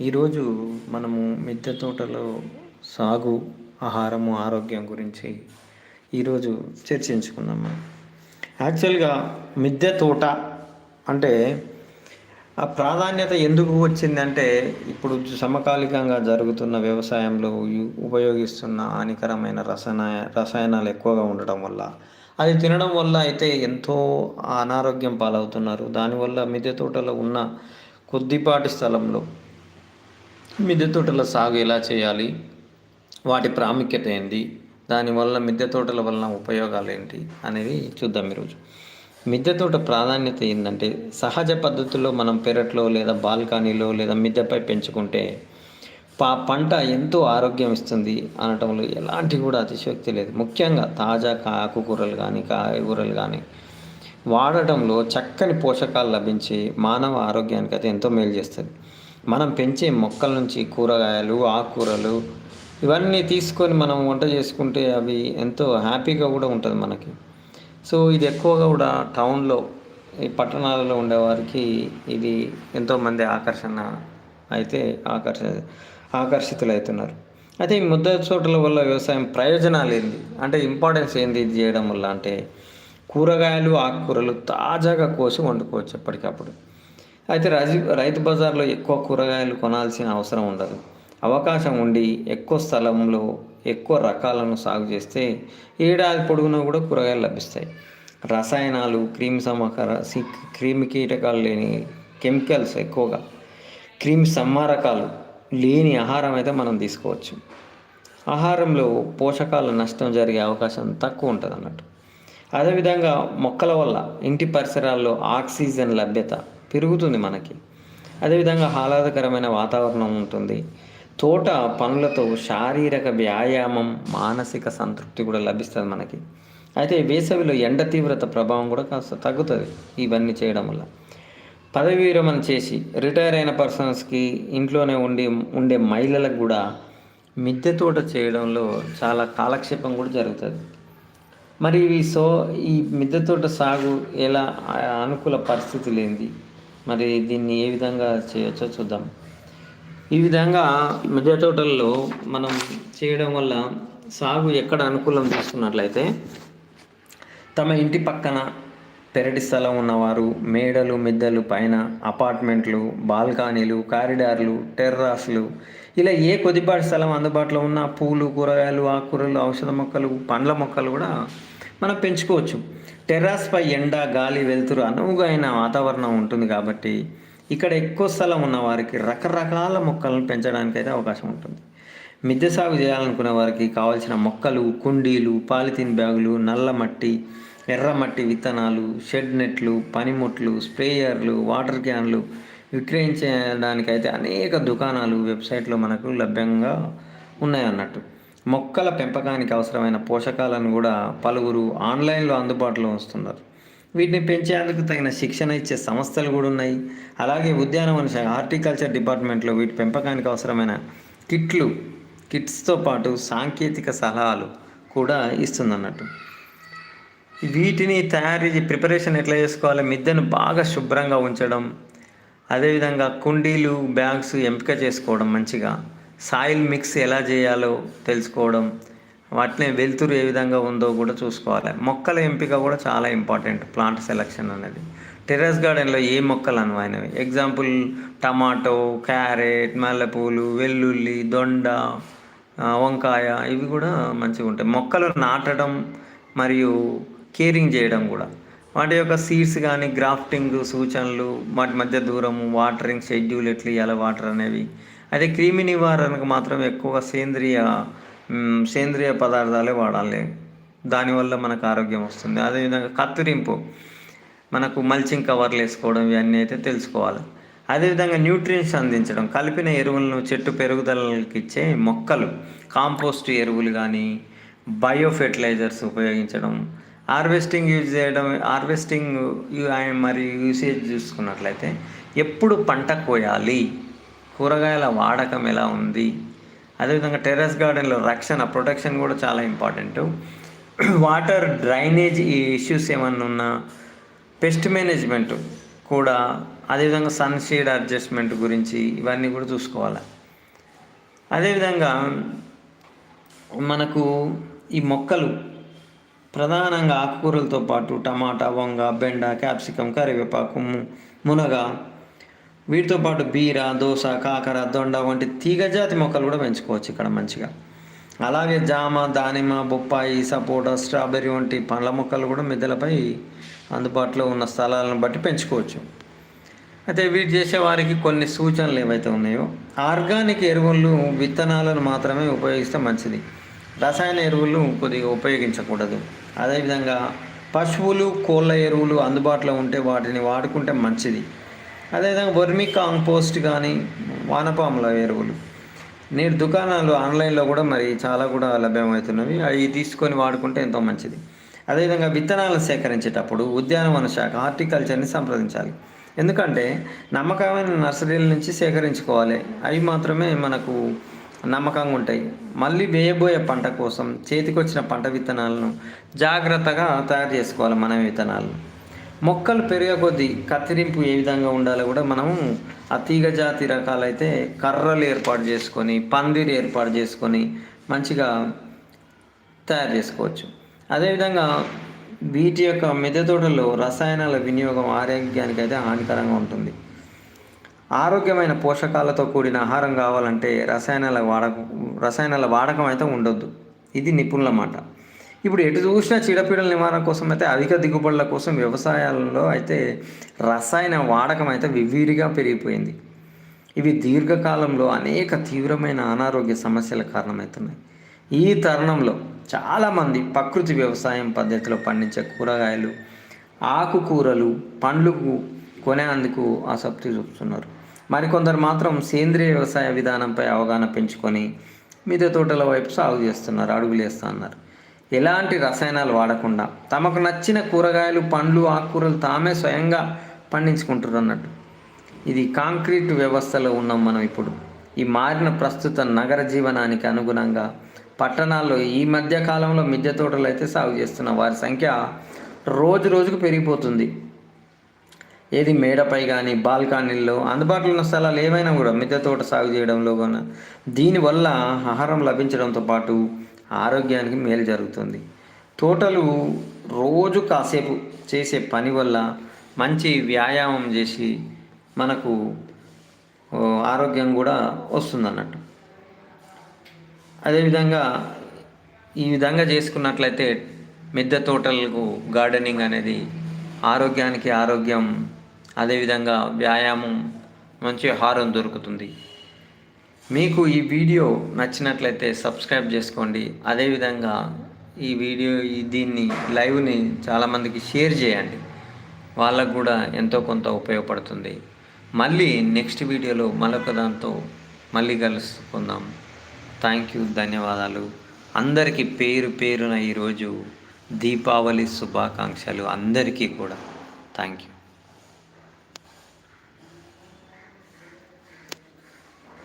ఈరోజు మనము మిద్దె తోటలో సాగు ఆహారము ఆరోగ్యం గురించి ఈరోజు చర్చించుకుందాం మనం యాక్చువల్గా మిద్దె తోట అంటే ఆ ప్రాధాన్యత ఎందుకు వచ్చిందంటే ఇప్పుడు సమకాలికంగా జరుగుతున్న వ్యవసాయంలో ఉపయోగిస్తున్న హానికరమైన రసాయన రసాయనాలు ఎక్కువగా ఉండటం వల్ల అది తినడం వల్ల అయితే ఎంతో అనారోగ్యం పాలవుతున్నారు. దానివల్ల మిద్దె తోటలో ఉన్న కొద్దిపాటి స్థలంలో మిద్దె తోటల సాగు ఎలా చేయాలి? వాటి ప్రాముఖ్యత ఏంటి? దానివల్ల మిద్దె తోటల వలన ఉపయోగాలు ఏంటి? అనేది చూద్దాం ఈరోజు. మిద్దె తోట ప్రాధాన్యత ఏంటంటే సహజ పద్ధతుల్లో మనం పెరట్లో లేదా బాల్కనీలో లేదా మిద్దెపై పెంచుకుంటే పా పంట ఎంతో ఆరోగ్యం ఇస్తుంది అనటంలో ఎలాంటి కూడా అతిశయోక్తి లేదు. ముఖ్యంగా తాజా ఆకుకూరలు కానీ కాయగూరలు కానీ వాడటంలో చక్కని పోషకాలు లభించి మానవ ఆరోగ్యానికి అయితే ఎంతో మేలు చేస్తుంది. మనం పెంచే మొక్కల నుంచి కూరగాయలు ఆకుకూరలు ఇవన్నీ తీసుకొని మనం వంట చేసుకుంటే అవి ఎంతో హ్యాపీగా కూడా ఉంటుంది మనకి. సో ఇది ఎక్కువగా కూడా టౌన్లో ఈ పట్టణాలలో ఉండేవారికి ఇది ఎంతోమంది ఆకర్షణ అయితే ఆకర్ష ఆకర్షితులవుతున్నారు అయితే ఈ ముద్ద చోట్ల వల్ల వ్యవసాయం ప్రయోజనాలు ఏంది అంటే ఇంపార్టెన్స్ ఏంది ఇది చేయడం వల్ల? అంటే కూరగాయలు ఆకుకూరలు తాజాగా కోసి వండుకోవచ్చు ఎప్పటికప్పుడు. అయితే రజి రైతు బజార్లో ఎక్కువ కూరగాయలు కొనాల్సిన అవసరం ఉండదు. అవకాశం ఉండి ఎక్కువ స్థలంలో ఎక్కువ రకాలను సాగు చేస్తే ఏడాది పొడుగునా కూడా కూరగాయలు లభిస్తాయి. రసాయనాలు క్రిమి సమకర క్రిమి కీటకాలు లేని కెమికల్స్ ఎక్కువగా క్రిమి సంహారకాలు లేని ఆహారం అయితే మనం తీసుకోవచ్చు. ఆహారంలో పోషకాల నష్టం జరిగే అవకాశం తక్కువ ఉంటుంది అన్నట్టు అదేవిధంగా మొక్కల వల్ల ఇంటి పరిసరాల్లో ఆక్సిజన్ లభ్యత పెరుగుతుంది మనకి. అదేవిధంగా ఆహ్లాదకరమైన వాతావరణం ఉంటుంది. తోట పనులతో శారీరక వ్యాయామం మానసిక సంతృప్తి కూడా లభిస్తుంది మనకి. అయితే వేసవిలో ఎండ తీవ్రత ప్రభావం కూడా కాస్త తగ్గుతుంది ఇవన్నీ చేయడం వల్ల. పదవి విరమణ చేసి రిటైర్ అయిన పర్సన్స్కి ఇంట్లోనే ఉండి ఉండే మహిళలకు కూడా మిద్దె తోట చేయడంలో చాలా కాలక్షేపం కూడా జరుగుతుంది. మరి ఇవి సో ఈ మిద్దె తోట సాగు ఎలా అనుకూల పరిస్థితులు ఏంది మరి దీన్ని ఏ విధంగా చేయొచ్చో చూద్దాం. ఈ విధంగా మిద్దె తోటల్లో మనం చేయడం వల్ల సాగు ఎక్కడ అనుకూలం తీసుకున్నట్లయితే తమ ఇంటి పక్కన పెరటి స్థలం ఉన్నవారు మేడలు మిద్దెలు పైన అపార్ట్మెంట్లు బాల్కనీలు కారిడార్లు టెర్రాస్లు ఇలా ఏ కొద్దిపాటి స్థలం అందుబాటులో ఉన్న పూలు కూరగాయలు ఆకుకూరలు ఔషధ మొక్కలు పండ్ల మొక్కలు కూడా మనం పెంచుకోవచ్చు. టెర్రాస్పై ఎండ గాలి వెలుతురు అనువుగా వాతావరణం ఉంటుంది కాబట్టి ఇక్కడ ఎక్కువ స్థలం ఉన్న వారికి రకరకాల మొక్కలను పెంచడానికి అయితే అవకాశం ఉంటుంది. మిద్దె సాగు చేయాలనుకునే వారికి కావాల్సిన మొక్కలు కుండీలు పాలిథిన్ బ్యాగులు నల్ల మట్టి ఎర్రమట్టి విత్తనాలు షెడ్ నెట్లు పనిముట్లు స్ప్రేయర్లు వాటర్ క్యాన్లు విక్రయించడానికైతే అనేక దుకాణాలు వెబ్సైట్లో మనకు లభ్యంగా ఉన్నాయి అన్నట్టు మొక్కల పెంపకానికి అవసరమైన పోషకాలను కూడా పలువురు ఆన్లైన్లో అందుబాటులో ఉంచుతున్నారు. వీటిని పెంచేందుకు తగిన శిక్షణ ఇచ్చే సంస్థలు కూడా ఉన్నాయి. అలాగే ఉద్యానవన శాఖ హార్టికల్చర్ డిపార్ట్మెంట్లో వీటి పెంపకానికి అవసరమైన కిట్లు కిట్స్తో పాటు సాంకేతిక సలహాలు కూడా ఇస్తుందన్నట్టు. వీటిని తయారీ ప్రిపరేషన్ ఎట్లా చేసుకోవాలి? మిద్దెను బాగా శుభ్రంగా ఉంచడం అదేవిధంగా కుండీలు బ్యాగ్స్ ఎంపిక చేసుకోవడం మంచిగా. సాయిల్ మిక్స్ ఎలా చేయాలో తెలుసుకోవడం వాటిని వెలుతురు ఏ విధంగా ఉందో కూడా చూసుకోవాలి. మొక్కల ఎంపిక కూడా చాలా ఇంపార్టెంట్ ప్లాంట్ సెలక్షన్ అనేది. టెర్రస్ గార్డెన్లో ఏ మొక్కలు అనువైనవి? ఎగ్జాంపుల్ టమాటో క్యారెట్ మల్లెపూలు వెల్లుల్లి దొండ వంకాయ ఇవి కూడా మంచిగా ఉంటాయి. మొక్కలు నాటడం మరియు కేరింగ్ చేయడం కూడా. వాటి యొక్క సీడ్స్ కానీ గ్రాఫ్టింగ్ సూచనలు వాటి మధ్య దూరము వాటరింగ్ షెడ్యూల్ ఎట్లా ఇవ్వాలి వాటర్ అనేవి అయితే క్రిమి నివారణకు మాత్రం ఎక్కువగా సేంద్రియ సేంద్రియ పదార్థాలే వాడాలి. దానివల్ల మనకు ఆరోగ్యం వస్తుంది. అదేవిధంగా కత్తిరింపు. మనకు మల్చింగ్ కవర్లు వేసుకోవడం ఇవన్నీ అయితే తెలుసుకోవాలి. అదేవిధంగా న్యూట్రియంట్స్ అందించడం. కలిపిన ఎరువులను చెట్టు పెరుగుదలకి ఇచ్చే మొక్కలు. కాంపోస్ట్ ఎరువులు కానీ బయో ఫెర్టిలైజర్స్ ఉపయోగించడం. హార్వెస్టింగ్ యూజ్ చేయడం హార్వెస్టింగ్ యు- మరి యూసేజ్ చూసుకున్నట్లయితే ఎప్పుడు పంట కోయాలి? కూరగాయల వాడకం ఎలా ఉంది? అదేవిధంగా టెర్రస్ గార్డెన్లో రక్షణ ప్రొటెక్షన్ కూడా చాలా ఇంపార్టెంట్. వాటర్ డ్రైనేజ్ ఈ ఇష్యూస్ ఏమన్నా ఉన్నా పెస్ట్ మేనేజ్మెంట్ కూడా అదేవిధంగా సన్షేడ్ అడ్జస్ట్మెంట్ గురించి ఇవన్నీ కూడా చూసుకోవాలి? అదేవిధంగా మనకు ఈ మొక్కలు ప్రధానంగా ఆకుకూరలతో పాటు టమాటా వంగ బెండ క్యాప్సికం కరివేపాకు మునగ వీటితో పాటు బీర దోస కాకర దొండ వంటి తీగజాతి మొక్కలు కూడా పెంచుకోవచ్చు ఇక్కడ మంచిగా. అలాగే జామ దానిమ్మ బొప్పాయి సపోటా స్ట్రాబెర్రీ వంటి పండ్ల మొక్కలు కూడా మిద్దెలపై అందుబాటులో ఉన్న స్థలాలను బట్టి పెంచుకోవచ్చు. అయితే వీటి చేసే వారికి కొన్ని సూచనలు ఏవైతే ఉన్నాయో ఆర్గానిక్ ఎరువులు విత్తనాలను మాత్రమే ఉపయోగిస్తే మంచిది. రసాయన ఎరువులు కొద్దిగా ఉపయోగించకూడదు. అదేవిధంగా పశువులు కోళ్ళ ఎరువులు అందుబాటులో ఉంటే వాటిని వాడుకుంటే మంచిది. అదేవిధంగా వర్మి కాంపోస్ట్ కానీ వానపాముల ఎరువులు. నేడు దుకాణాలు ఆన్లైన్లో కూడా మరి చాలా కూడా లభ్యమవుతున్నవి. అవి తీసుకొని వాడుకుంటే ఎంతో మంచిది. అదేవిధంగా విత్తనాలను సేకరించేటప్పుడు ఉద్యానవన శాఖ హార్టికల్చర్ని సంప్రదించాలి. ఎందుకంటే నమ్మకమైన నర్సరీల నుంచి సేకరించుకోవాలి. అవి మాత్రమే మనకు నమ్మకంగా ఉంటాయి. మళ్ళీ వేయబోయే పంట కోసం చేతికొచ్చిన పంట విత్తనాలను జాగ్రత్తగా తయారు చేసుకోవాలి మన విత్తనాలను. మొక్కలు పెరిగే కొద్దీ కత్తిరింపు ఏ విధంగా ఉండాలో కూడా మనము ఆ తీగ జాతి రకాలైతే కర్రలు ఏర్పాటు చేసుకొని పందిరి ఏర్పాటు చేసుకొని మంచిగా తయారు చేసుకోవచ్చు. అదేవిధంగా వీటి యొక్క మిద్దె తోటలో రసాయనాల వినియోగం ఆరోగ్యానికి అయితే హానికరంగా ఉంటుంది. ఆరోగ్యమైన పోషకాలతో కూడిన ఆహారం కావాలంటే రసాయనాల వాడక రసాయనాల వాడకం అయితే ఉండొద్దు. ఇది నిపుణుల మాట. ఇప్పుడు ఎటు చూసినా చీడపీడల నివారణ కోసం అయితే అధిక దిగుబడుల కోసం వ్యవసాయాలలో అయితే రసాయన వాడకం అయితే వివిరిగా పెరిగిపోయింది. ఇవి దీర్ఘకాలంలో అనేక తీవ్రమైన అనారోగ్య సమస్యల కారణమవుతున్నాయి ఈ తరుణంలో చాలామంది ప్రకృతి వ్యవసాయం పద్ధతిలో పండించే కూరగాయలు ఆకుకూరలు పండ్లు కొనేందుకు ఆసక్తి చూపుతున్నారు. మరికొందరు మాత్రం సేంద్రియ వ్యవసాయ విధానంపై అవగాహన పెంచుకొని మిగతా తోటల వైపు సాగు చేస్తున్నారు అడుగులు వేస్తా అన్నారు. ఎలాంటి రసాయనాలు వాడకుండా తమకు నచ్చిన కూరగాయలు పండ్లు ఆకుకూరలు తామే స్వయంగా పండించుకుంటారు అన్నట్టు ఇది కాంక్రీట్ వ్యవస్థలో ఉన్నాం మనం ఇప్పుడు. ఈ మారిన ప్రస్తుత నగర జీవనానికి అనుగుణంగా పట్టణాల్లో ఈ మధ్య కాలంలో మిద్దె తోటలు అయితే సాగు చేస్తున్న వారి సంఖ్య రోజు రోజుకు పెరిగిపోతుంది. ఏది మేడపై కానీ బాల్కనీల్లో అందుబాటులో ఉన్న స్థలాలు ఏమైనా కూడా మిద్దె తోట సాగు చేయడంలో కానీ దీనివల్ల ఆహారం లభించడంతో పాటు ఆరోగ్యానికి మేలు జరుగుతుంది. తోటలు రోజు కాసేపు చేసే పని వల్ల మంచి వ్యాయామం చేసి మనకు ఆరోగ్యం కూడా వస్తుంది అన్నట్టు అదేవిధంగా ఈ విధంగా చేసుకున్నట్లయితే మిద్దె తోటలకు గార్డెనింగ్ అనేది ఆరోగ్యానికి ఆరోగ్యం అదేవిధంగా వ్యాయామం మంచి ఆహారం దొరుకుతుంది. మీకు ఈ వీడియో నచ్చినట్లయితే సబ్స్క్రైబ్ చేసుకోండి. అదేవిధంగా ఈ వీడియో దీన్ని లైవ్ని చాలామందికి షేర్ చేయండి. వాళ్ళకు కూడా ఎంతో కొంత ఉపయోగపడుతుంది. మళ్ళీ నెక్స్ట్ వీడియోలో మరొక దాంతో మళ్ళీ కలుసుకుందాం. థ్యాంక్ యూ ధన్యవాదాలు. అందరికీ పేరు పేరున ఈరోజు దీపావళి శుభాకాంక్షలు అందరికీ కూడా. Thank you.